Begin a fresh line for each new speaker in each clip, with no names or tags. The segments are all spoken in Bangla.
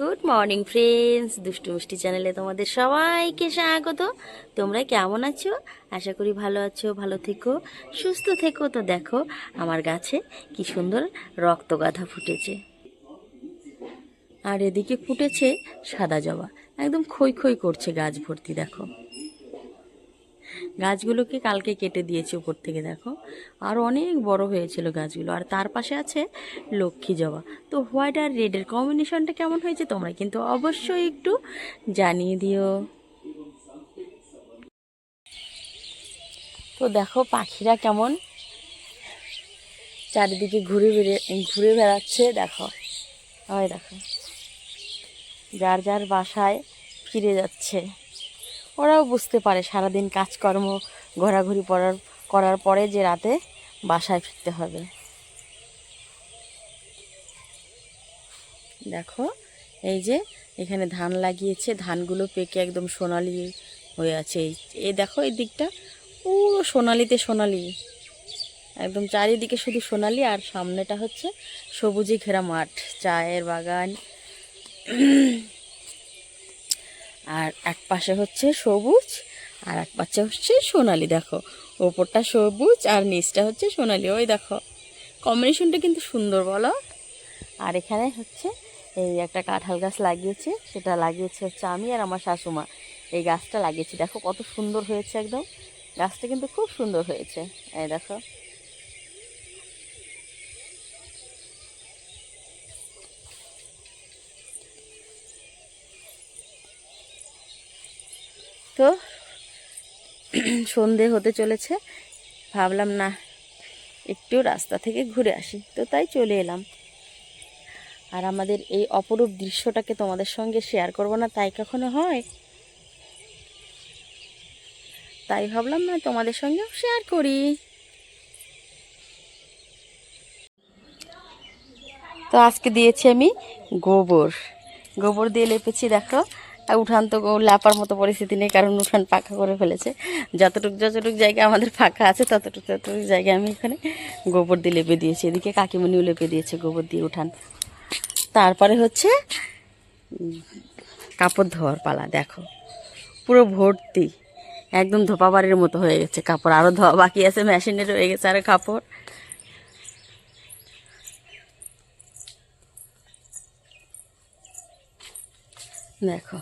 Good morning friends. দুষ্টু মিষ্টি চ্যানেলে তোমাদের সবাইকে স্বাগত। তোমরা কেমন আছো? আশা করি ভালো আছো, ভালো থেকো, সুস্থ থেকো। তো দেখো, আমার গাছে কি সুন্দর রক্ত গাঁথা ফুটেছে। আর এদিকে ফুটেছে সাদা জবা। একদম খই খই করছে গাছ ভর্তি, দেখো। গাছগুলোকে কালকে কেটে দিয়েছি উপর থেকে, দেখো। আর অনেক বড় হয়েছিল গাছগুলো। আর তার পাশে আছে লক্ষ্মী জবা। তো হোয়াইট আর রেডের কম্বিনেশনটা কেমন হয়েছে তোমরা কিন্তু অবশ্যই একটু জানিয়ে দিও। তো দেখো পাখিরা কেমন চারিদিকে ঘুরে বেড়ে, ঘুরে বেড়াচ্ছে, দেখো। হয় দেখো। যার যার বাসায় ফিরে যাচ্ছে। ওরাও বুঝতে পারে সারাদিন কাজকর্ম, ঘোরাঘুরি পড়ার করার পরে যে রাতে বাসায় ফিরতে হবে। দেখো, এই যে এখানে ধান লাগিয়েছে, ধানগুলো পেকে একদম সোনালি হয়ে আছে। এই এই দেখো এই দিকটা, পুরো সোনালিতে সোনালি। একদম চারিদিকে শুধু সোনালি, আর সামনেটা হচ্ছে সবুজে ঘেরা মাঠ, চায়ের বাগান। আর এক পাশে হচ্ছে সবুজ আর এক পাশে হচ্ছে সোনালি, দেখো। ওপরটা সবুজ আর নিচটা হচ্ছে সোনালি, ওই দেখো। কম্বিনেশনটা কিন্তু সুন্দর, বলো। আর এখানে হচ্ছে এই একটা কাঁঠাল গাছ লাগিয়েছে, সেটা লাগিয়েছে হচ্ছে আমি আর আমার শাশুমা। এই গাছটা লাগিয়েছি, দেখো কত সুন্দর হয়েছে একদম। গাছটা কিন্তু খুব সুন্দর হয়েছে, এই দেখো। তো সন্ধে হতে চলেছে। ভাবলাম, না, একটু রাস্তা থেকে ঘুরে আসি। তো তাই চলে এলাম। আর আমাদের এই অপরূপ দৃশ্যটাকে তোমাদের সঙ্গে শেয়ার করব না, তাই কখনো হয়? তাই ভাবলাম, না, তোমাদের সঙ্গেও শেয়ার করি। তো আজকে দিয়েছি আমি গোবর। গোবর দিয়ে লেপেছি, দেখো। উঠান তো ল্যাপার মতো পরিস্থিতি নেই, কারণ উঠান পাকা করে ফেলেছে। যতটুক যতটুক জায়গা আমাদের ফাঁকা আছে, ততটুক ততটুক জায়গায় আমি এখানে গোবর দিয়ে লেপে দিয়েছি। এদিকে কাকিমণিও লেপে দিয়েছে গোবর দিয়ে উঠান। তারপরে হচ্ছে কাপড় ধোয়ার পালা, দেখো। পুরো ভর্তি, একদম ধোপা বাড়ির মতো হয়ে গেছে কাপড়। আরও ধোয়া বাকি আছে, মেশিনে রয়ে গেছে আরও কাপড়। দেখো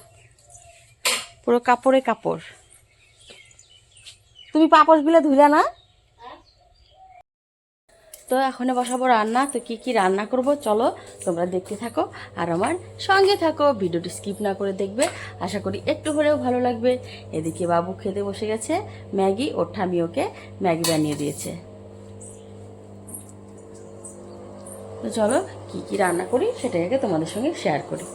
পুরো কাপড়ে কাপড়। তুমি পাপড়গুলো ধুলে না? তো এখন বসাবো রান্না, তো কি কি রান্না করব চলো তোমরা দেখতে থাকো আর আমার সঙ্গে থাকো, ভিডিওটি স্কিপ না করে দেখবে। আশা করি একটু হলেও ভালো লাগবে। এদিকে বাবু খেতে বসে গেছে, ম্যাগি ওর ঠামি ওকে ম্যাগি বানিয়ে দিয়েছে। তো চলো কি কি রান্না করি সেটাকে তোমাদের সঙ্গে শেয়ার করি।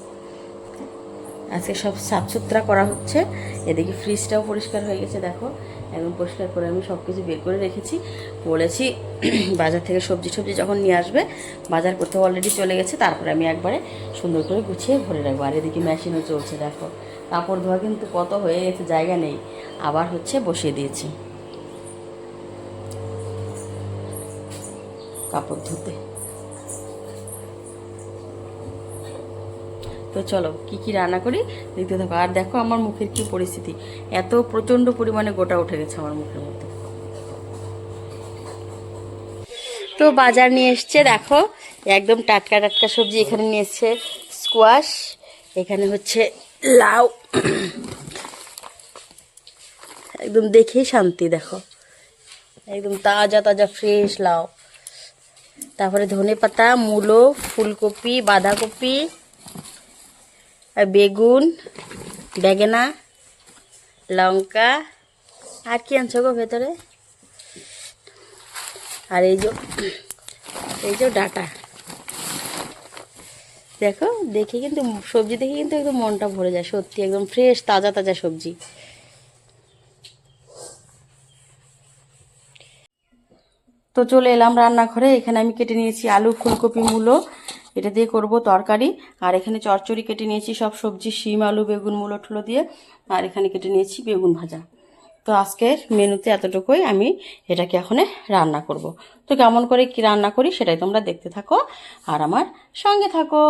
আজকে সব সাফ সুতরা করা হচ্ছে। এদিকে ফ্রিজটাও পরিষ্কার হয়ে গেছে, দেখো। একদম পরিষ্কার করে আমি সব কিছু বের করে রেখেছি। বলেছি বাজার থেকে সবজি সবজি যখন নিয়ে আসবে, বাজার করতে অলরেডি চলে গেছে, তারপরে আমি একবারে সুন্দর করে গুছিয়ে ভরে রাখব। আর এদিকে মেশিনও চলছে, দেখো। কাপড় ধোয়া কিন্তু কত হয়ে গেছে, জায়গা নেই। আবার হচ্ছে বসিয়ে দিয়েছি। কাপড় ধুতে। তো চলো, কি কি রান্না করি? দেখতে থাকো। আর দেখো আমার মুখের কি পরিস্থিতি। এত প্রচণ্ড পরিমাণে গোটা উঠে গেছে আমার মুখের মধ্যে। তো বাজার নিয়ে এসছে, দেখো, একদম টাটকা টাটকা সবজি এখানে নিয়ে এসছে। স্কোয়াশ এখানে হচ্ছে লাউ। একদম দেখেই শান্তি, দেখো। একদম তাজা তাজা ফ্রেশ লাউ। তারপরে ধনে পাতা মূলো, ফুলকপি, বাঁধাকপি বেগুন, বেগেনা, লঙ্কা, আর কি আনছো গো ভেতরে? আর এই যে এই যে ডাটা। দেখো, দেখে কিন্তু, সবজি দেখে কিন্তু একদম মনটা ভরে যায়, সত্যি একদম ফ্রেশ তাজা তাজা সবজি। তো চলে এলাম রান্নাঘরে, এখানে আমি কেটে নিয়েছি আলু, ফুলকপি, মূলো এটা দিয়ে করব তরকারি। আর এখানে চচ্চড়ি কেটে নিয়েছি সব সবজি, শিম, আলু, বেগুন, মূলো, ঠুলো দিয়ে। আর এখানে কেটে নিয়েছি বেগুন ভাজা। তো আজকের মেনুতে এতটুকুই। আমি এটাকে এখন রান্না করব। তো কেমন করে কি রান্না করি সেটাই তোমরা দেখতে থাকো। আর আমার সঙ্গে থাকো।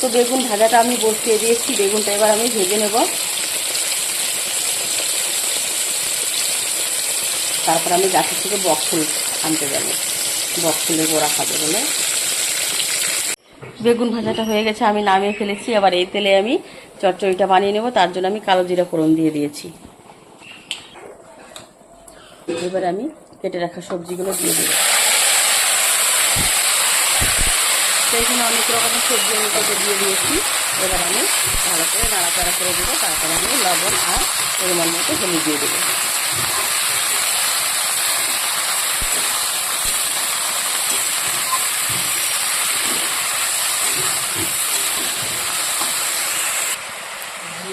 তো বেগুন ভাজাটা আমি বসিয়ে দিয়েছি। বেগুনটা এবার আমি ভেজে নেব। তারপর আমি গাছের থেকে বকফুল আনতে যাব। বকফুলের গোড়া খাবে বলে। বেগুন ভাজাটা হয়ে গেছে, আমি নামিয়ে ফেলেছি। এবার এই তেলে আমি চটচড়িটা বানিয়ে নেব, তার জন্য আমি কালো জিরা ফোড়ন দিয়ে দিয়েছি। এবার আমি কেটে রাখা সবজিগুলো দিয়ে দেবো তো এখানে অনেক রকমের সবজি আমি কেটে দিয়ে দিয়েছি। এবার আমি ভালো করে নাড়াচাড়া করে দেবো, তারপরে আমি লবণ আর পরিমাণ মতো হলুদ দিয়ে দেবো।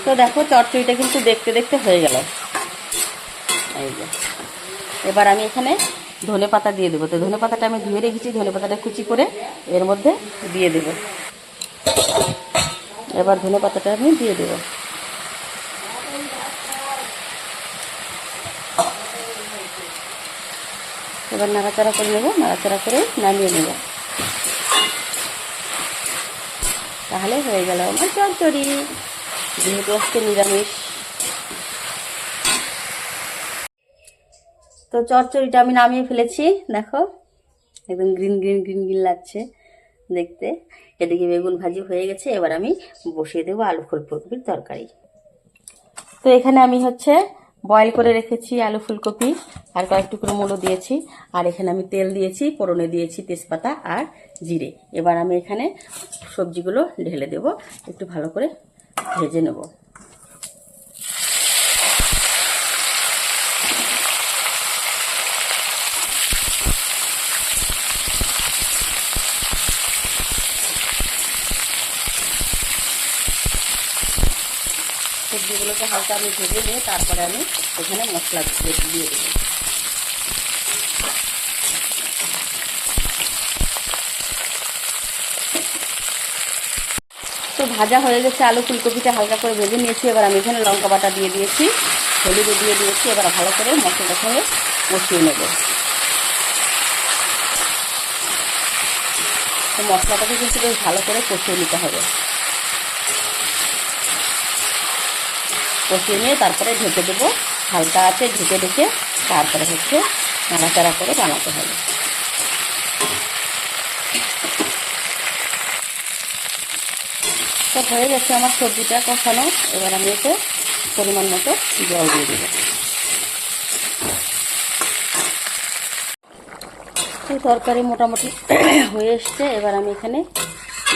তো দেখো চচ্চড়িটা কিন্তু দেখতে দেখতে হয়ে গেল। এই যে। এবার আমি এখানে ধনে পাতা দিয়ে দেবো। তো ধনে পাতাটা আমি ধুয়ে রেখেছি, ধনে পাতাটা কুচি করে এর মধ্যে দিয়ে দেব। এবার ধনে পাতাটা আমি দিয়ে দেবো। এবার নাড়াচাড়া করে নেব, নাড়াচাড়া করে নামিয়ে নেব। তাহলে হয়ে গেল আমার চচ্চড়ি। যেহেতু আজকে নিরামিষ তো চচ্চড়িটা আমি নামিয়ে ফেলেছি, দেখো। একদম গ্রিন গ্রিন গ্রিন গ্রিন লাগছে দেখতে। এদিকে বেগুন ভাজি হয়ে গেছে, এবার আমি বসিয়ে দেবো আলু ফুলকপির তরকারি। তো এখানে আমি হচ্ছে বয়েল করে রেখেছি আলু ফুলকপি, আর কয়েক টুকরো মূলো দিয়েছি। আর এখানে আমি তেল দিয়েছি পোড়নে দিয়েছি তেজপাতা আর জিরে। এবার আমি এখানে সবজিগুলো ঢেলে দেব, একটু ভালো করে ভেজে নেব। সবজিগুলোকে হালকা আমি ভেজে নিয়ে তারপরে আমি এখানে মশলা দিয়ে দেবো। ভাজা হয়ে গেছে, আলু ফুলকপিটা হালকা করে ভেজে নিয়েছি। এবার আমি এখানে লঙ্কা বাটা দিয়ে দিয়েছি, হলুদও দিয়ে দিয়েছি। এবার ভালো করে মশলাটার সঙ্গে কষিয়ে নেব। তো মশলাটাকে কিন্তু বেশ ভালো করে কষিয়ে নিতে হবে। কষিয়ে নিয়ে তারপরে ঢেকে দেবো। হালকা আছে, ঢেকে ঢেকে তারপরে হচ্ছে নাড়াচাড়া করে বানাতে হবে। তো হয়ে গেছে আমার সবজিটা কষানো। এবার আমি এতে পরিমাণ মতো জল দিয়ে দেবো। তরকারি মোটামুটি হয়ে এসছে। এবার আমি এখানে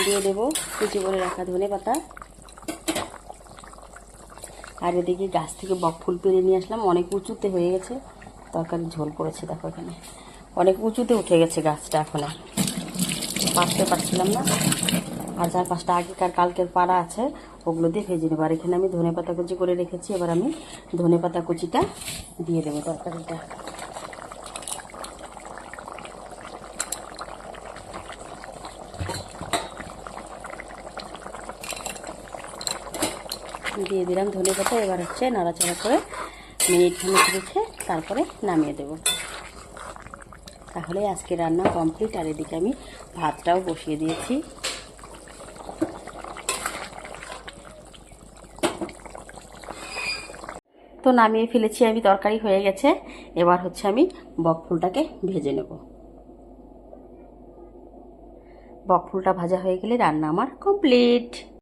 দিয়ে দেবো কুচি করে রাখা ধনে পাতা। আর এদিকে গাছ থেকে বক ফুল পেরে নিয়ে আসলাম। অনেক উঁচুতে হয়ে গেছে। তরকারি ঝোল পড়েছে দেখো এখানে। অনেক উঁচুতে উঠে গেছে গাছটা এখন। আর পারতে পারছিলাম না। আর চার পাঁচটা আগেকার, কালকের পাড়া আছে, ওগুলো দিয়ে ভেজে নেব। আর এখানে আমি ধনে পাতা কুচি করে রেখেছি, এবার আমি ধনে পাতা কুচিটা দিয়ে দেবো তরকারিটা। দিয়ে দিলাম ধনে পাতা, এবার হচ্ছে নাড়াচাড়া করে মিনিট খানেক রেখে তারপরে নামিয়ে দেব। তাহলে আজকে রান্না কমপ্লিট, আর এদিকে আমি ভাতটাও বসিয়ে দিয়েছি। তো নামিয়ে ফেলেছি, আমি তরকারি হয়ে গেছে। এবার হচ্ছে আমি বকফুলটাকে ভেজে নেব। বকফুলটা ভাজা হয়ে গেলে রান্না আমার কমপ্লিট।